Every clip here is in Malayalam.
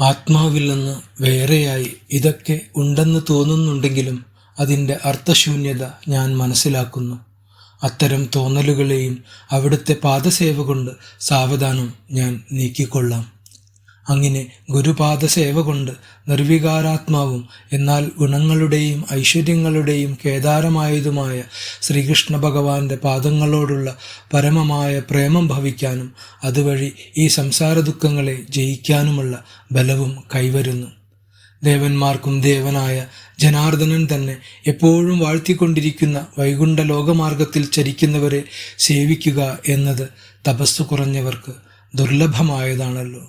ആത്മാവിൽ നിന്ന് വേറെയായി ഇതൊക്കെ ഉണ്ടെന്ന് തോന്നുന്നുണ്ടെങ്കിലും അതിന്റെ അർത്ഥശൂന്യത ഞാൻ മനസ്സിലാക്കുന്നു. അത്തരം തോന്നലുകളെയും അവിടുത്തെ പാദസേവ കൊണ്ട് സാവധാനം ഞാൻ നീക്കിക്കൊള്ളാം. അങ്ങനെ ഗുരുപാദസേവ കൊണ്ട് നിർവികാരാത്മാവും എന്നാൽ ഗുണങ്ങളുടെയും ഐശ്വര്യങ്ങളുടെയും കേദാരമായതുമായ ശ്രീകൃഷ്ണ ഭഗവാന്റെ പാദങ്ങളോടുള്ള പരമമായ പ്രേമം ഭവിക്കാനും അതുവഴി ഈ സംസാര ദുഃഖങ്ങളെ ജയിക്കാനുമുള്ള ബലവും കൈവരുന്നു. ദേവന്മാർക്കും ദേവനായ ജനാർദ്ദനൻ തന്നെ എപ്പോഴും വാഴ്ത്തിക്കൊണ്ടിരിക്കുന്ന വൈകുണ്ഠ ലോകമാർഗത്തിൽ ചരിക്കുന്നവരെ സേവിക്കുക എന്നത് തപസ്സു കുറഞ്ഞവർക്ക് ദുർലഭമായതാണല്ലോ.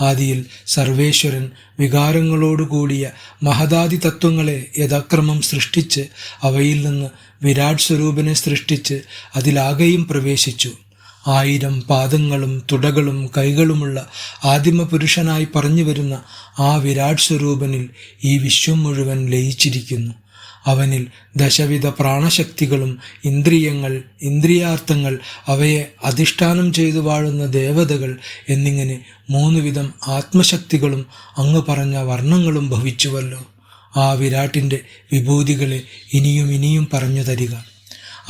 ആദിയിൽ സർവേശ്വരൻ വികാരങ്ങളോടുകൂടിയ മഹദാദി തത്വങ്ങളെ യഥാക്രമം സൃഷ്ടിച്ച് അവയിൽ നിന്ന് വിരാട് സ്വരൂപനെ സൃഷ്ടിച്ച് അതിലാകെയും പ്രവേശിച്ചു. ആയിരം പാദങ്ങളും തുടകളും കൈകളുമുള്ള ആദിമ പുരുഷനായി പറഞ്ഞു വരുന്ന ആ വിരാട് സ്വരൂപനിൽ ഈ വിശ്വം മുഴുവൻ ലയിച്ചിരിക്കുന്നു. അവനിൽ ദശവിധ പ്രാണശക്തികളും ഇന്ദ്രിയങ്ങൾ ഇന്ദ്രിയാർത്ഥങ്ങൾ അവയെ അധിഷ്ഠാനം ചെയ്തു വാഴുന്ന ദേവതകൾ എന്നിങ്ങനെ മൂന്ന് വിധം ആത്മശക്തികളും അങ്ങ് പറഞ്ഞ വർണങ്ങളും ഭവിച്ചുവല്ലോ. ആ വിരാട്ടിന്റെ വിഭൂതികളെ ഇനിയും ഇനിയും പറഞ്ഞു തരിക.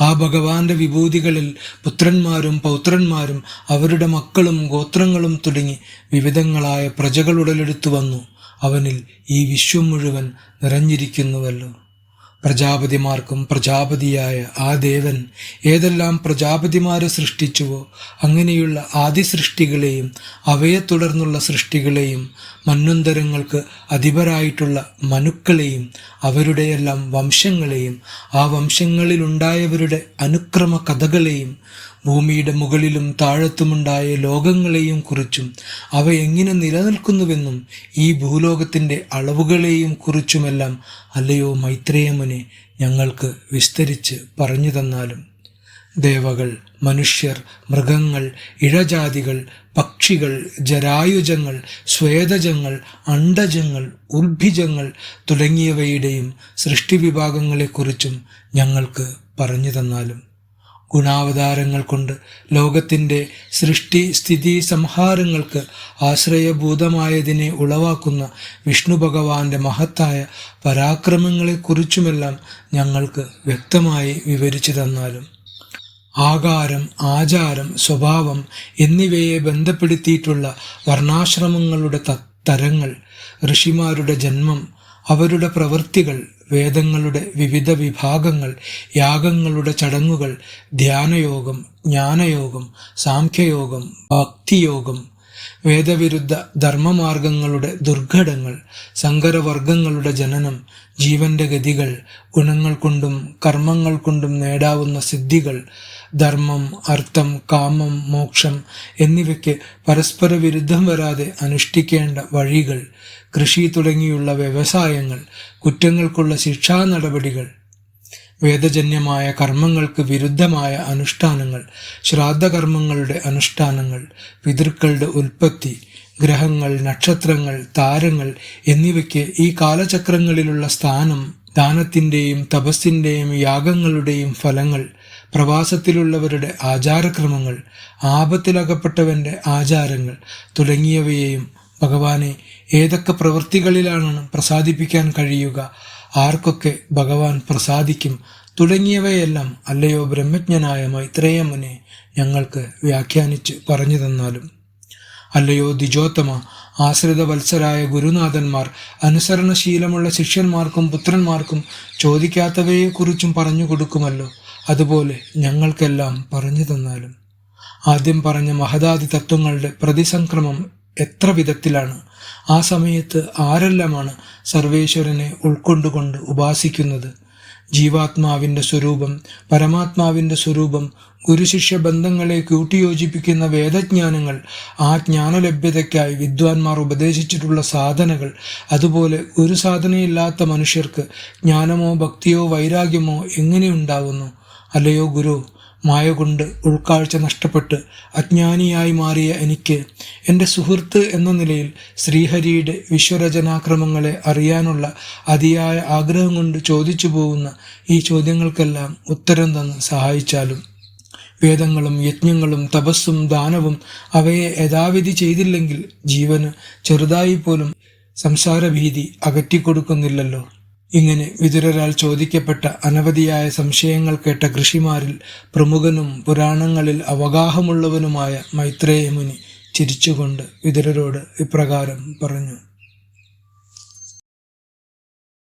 ആ ഭഗവാന്റെ വിഭൂതികളിൽ പുത്രന്മാരും പൗത്രന്മാരും അവരുടെ മക്കളും ഗോത്രങ്ങളും തുടങ്ങി വിവിധങ്ങളായ പ്രജകൾ ഉടലെടുത്തു വന്നു. അവനിൽ ഈ വിശ്വം മുഴുവൻ നിറഞ്ഞിരിക്കുന്നുവല്ലോ. പ്രജാപതിമാർക്കും പ്രജാപതിയായ ആ ദേവൻ ഏതെല്ലാം പ്രജാപതിമാരെ സൃഷ്ടിച്ചുവോ അങ്ങനെയുള്ള ആദി സൃഷ്ടികളെയും അവയെ തുടർന്നുള്ള സൃഷ്ടികളെയും മന്വന്തരങ്ങൾക്ക് അധിപരായിട്ടുള്ള മനുക്കളെയും അവരുടെയെല്ലാം വംശങ്ങളെയും ആ വംശങ്ങളിലുണ്ടായവരുടെ അനുക്രമ കഥകളെയും ഭൂമിയുടെ മുകളിലും താഴത്തുമുണ്ടായ ലോകങ്ങളെയും കുറിച്ചും അവ എങ്ങനെ നിലനിൽക്കുന്നുവെന്നും ഈ ഭൂലോകത്തിന്റെ അളവുകളെയും കുറിച്ചുമെല്ലാം അല്ലയോ മൈത്രേയമുനെ ഞങ്ങൾക്ക് വിസ്തരിച്ച് പറഞ്ഞു തന്നാലും. ദേവകൾ മനുഷ്യർ മൃഗങ്ങൾ ഇഴജാതികൾ പക്ഷികൾ ജരായുജങ്ങൾ സ്വേദജങ്ങൾ അണ്ടജങ്ങൾ ഉത്ഭിജങ്ങൾ തുടങ്ങിയവയുടെയും സൃഷ്ടിവിഭാഗങ്ങളെക്കുറിച്ചും ഞങ്ങൾക്ക് പറഞ്ഞു തന്നാലും. ഗുണാവതാരങ്ങൾ കൊണ്ട് ലോകത്തിന്റെ സൃഷ്ടി സ്ഥിതി സംഹാരങ്ങൾക്ക് ആശ്രയഭൂതമായതിനെ ഉളവാക്കുന്ന വിഷ്ണു ഭഗവാന്റെ മഹത്തായ പരാക്രമങ്ങളെക്കുറിച്ചുമെല്ലാം ഞങ്ങൾക്ക് വ്യക്തമായി വിവരിച്ചു തന്നാലും ആകാരം ആചാരം സ്വഭാവം എന്നിവയെ ബന്ധപ്പെടുത്തിയിട്ടുള്ള വർണാശ്രമങ്ങളുടെ തരങ്ങൾ ഋഷിമാരുടെ ജന്മം അവരുടെ പ്രവൃത്തികൾ വേദങ്ങളുടെ വിവിധ വിഭാഗങ്ങൾ യാഗങ്ങളുടെ ചടങ്ങുകൾ ധ്യാനയോഗം ജ്ഞാനയോഗം സാംഖ്യയോഗം ഭക്തിയോഗം വേദവിരുദ്ധ ധർമ്മമാർഗങ്ങളുടെ ദുർഘടങ്ങൾ സങ്കരവർഗങ്ങളുടെ ജനനം ജീവന്റെ ഗതികൾ ഗുണങ്ങൾ കൊണ്ടും കർമ്മങ്ങൾ കൊണ്ടും നേടാവുന്ന സിദ്ധികൾ ധർമ്മം അർത്ഥം കാമം മോക്ഷം എന്നിവയ്ക്ക് പരസ്പര വിരുദ്ധം വരാതെ അനുഷ്ഠിക്കേണ്ട വഴികൾ കൃഷി തുടങ്ങിയുള്ള വ്യവസായങ്ങൾ കുറ്റങ്ങൾക്കുള്ള ശിക്ഷാ നടപടികൾ വേദജന്യമായ കർമ്മങ്ങൾക്ക് വിരുദ്ധമായ അനുഷ്ഠാനങ്ങൾ ശ്രാദ്ധകർമ്മങ്ങളുടെ അനുഷ്ഠാനങ്ങൾ പിതൃക്കളുടെ ഉൽപ്പത്തി ഗ്രഹങ്ങൾ നക്ഷത്രങ്ങൾ താരങ്ങൾ എന്നിവയ്ക്ക് ഈ കാലചക്രങ്ങളിലുള്ള സ്ഥാനം ദാനത്തിന്റെയും തപസ്സിന്റെയും യാഗങ്ങളുടെയും ഫലങ്ങൾ പ്രവാസത്തിലുള്ളവരുടെ ആചാരക്രമങ്ങൾ ആപത്തിലകപ്പെട്ടവന്റെ ആചാരങ്ങൾ തുടങ്ങിയവയെയും ഭഗവാനെ ഏതൊക്കെ പ്രവൃത്തികളിലാണ് പ്രസാദിപ്പിക്കാൻ കഴിയുക? ആർക്കൊക്കെ ഭഗവാൻ പ്രസാദിക്കും? തുടങ്ങിയവയെല്ലാം അല്ലയോ ബ്രഹ്മജ്ഞനായ മൈത്രേയമ്മനെ ഞങ്ങൾക്ക് വ്യാഖ്യാനിച്ച് പറഞ്ഞു തന്നാലും. അല്ലയോ ദ്വിജോത്തമ ആശ്രിത വത്സരായ ഗുരുനാഥന്മാർ അനുസരണശീലമുള്ള ശിഷ്യന്മാർക്കും പുത്രന്മാർക്കും ചോദിക്കാത്തവയെക്കുറിച്ചും പറഞ്ഞു കൊടുക്കുമല്ലോ. അതുപോലെ ഞങ്ങൾക്കെല്ലാം പറഞ്ഞു തന്നാലും. ആദ്യം പറഞ്ഞ മഹദാദി തത്വങ്ങളുടെ പ്രതിസംക്രമം എത്ര വിധത്തിലാണ്? ആ സമയത്ത് ആരെല്ലാമാണ് സർവേശ്വരനെ ഉൾക്കൊണ്ടുകൊണ്ട് ഉപാസിക്കുന്നത്? ജീവാത്മാവിന്റെ സ്വരൂപം പരമാത്മാവിന്റെ സ്വരൂപം ഗുരുശിഷ്യ ബന്ധങ്ങളെ കൂട്ടിയോജിപ്പിക്കുന്ന വേദജ്ഞാനങ്ങൾ ആ ജ്ഞാനലഭ്യതയ്ക്കായി വിദ്വാൻമാർ ഉപദേശിച്ചിട്ടുള്ള സാധനകൾ അതുപോലെ ഒരു സാധനയില്ലാത്ത മനുഷ്യർക്ക് ജ്ഞാനമോ ഭക്തിയോ വൈരാഗ്യമോ എങ്ങനെ ഉണ്ടാവുന്നു? അല്ലയോ ഗുരു മായ കൊണ്ട് ഉൾക്കാഴ്ച നഷ്ടപ്പെട്ട് അജ്ഞാനിയായി മാറിയ എനിക്ക് എന്റെ സുഹൃത്ത് എന്ന നിലയിൽ ശ്രീഹരിയുടെ വിശ്വരചനാക്രമങ്ങളെ അറിയാനുള്ള അതിയായ ആഗ്രഹം കൊണ്ട് ചോദിച്ചു പോകുന്ന ഈ ചോദ്യങ്ങൾക്കെല്ലാം ഉത്തരം തന്ന് സഹായിച്ചാലും വേദങ്ങളും യജ്ഞങ്ങളും തപസ്സും ദാനവും അവയെ യഥാവിധി ചെയ്തില്ലെങ്കിൽ ജീവന് ചെറുതായി പോലും സംസാരഭീതി അകറ്റിക്കൊടുക്കുന്നില്ലല്ലോ. ഇങ്ങനെ വിതുരരാൽ ചോദിക്കപ്പെട്ട അനവധിയായ സംശയങ്ങൾ കേട്ട കൃഷിമാരിൽ പ്രമുഖനും പുരാണങ്ങളിൽ അവഗാഹമുള്ളവനുമായ മൈത്രേയ മുനി ചിരിച്ചുകൊണ്ട് വിതുരരോട് ഇപ്രകാരം പറഞ്ഞു.